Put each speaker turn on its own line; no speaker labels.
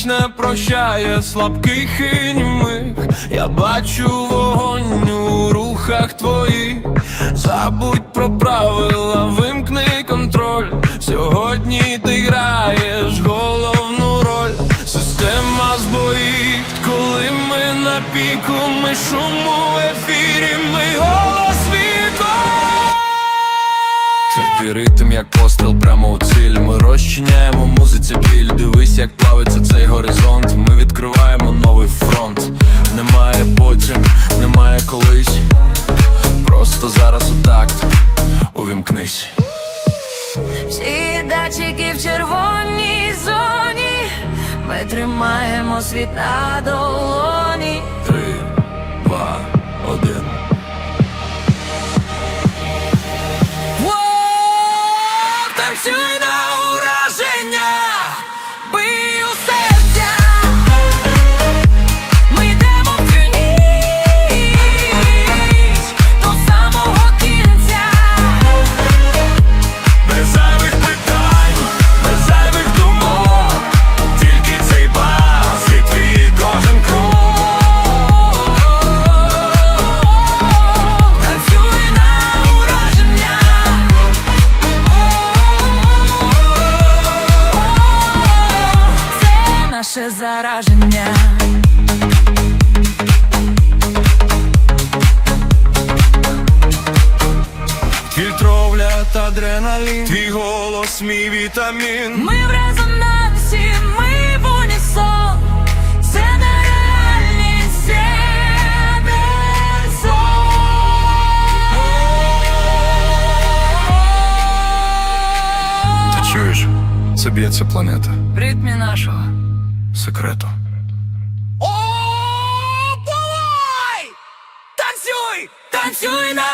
ніч не прощає слабких і німих. Я бачу вогонь у рухах твоїх. Забудь про правила, вимкни контроль. Сьогодні ти граєш головну роль. Система збоїть, коли ми на піку, ми шум Твій ритм як постріл прямо у ціль. Ми розчиняємо музиці біль. Дивись, як плавиться цей горизонт. Ми відкриваємо новий фронт. Немає потім, немає колись. Просто зараз у такт Увімкнись.
Всі датчики в червоній зоні. Ми тримаємо світ на долоні. Наше зараження.
Фільтровля та адреналін Твій голос, мій вітамін
Ми в резонансі, ми в унісон. Це нереальність, це не сон.
Ти чуєш? Це б'ється планета
В ритмі нашого
секрету. О, Танцюй! Танцюй на!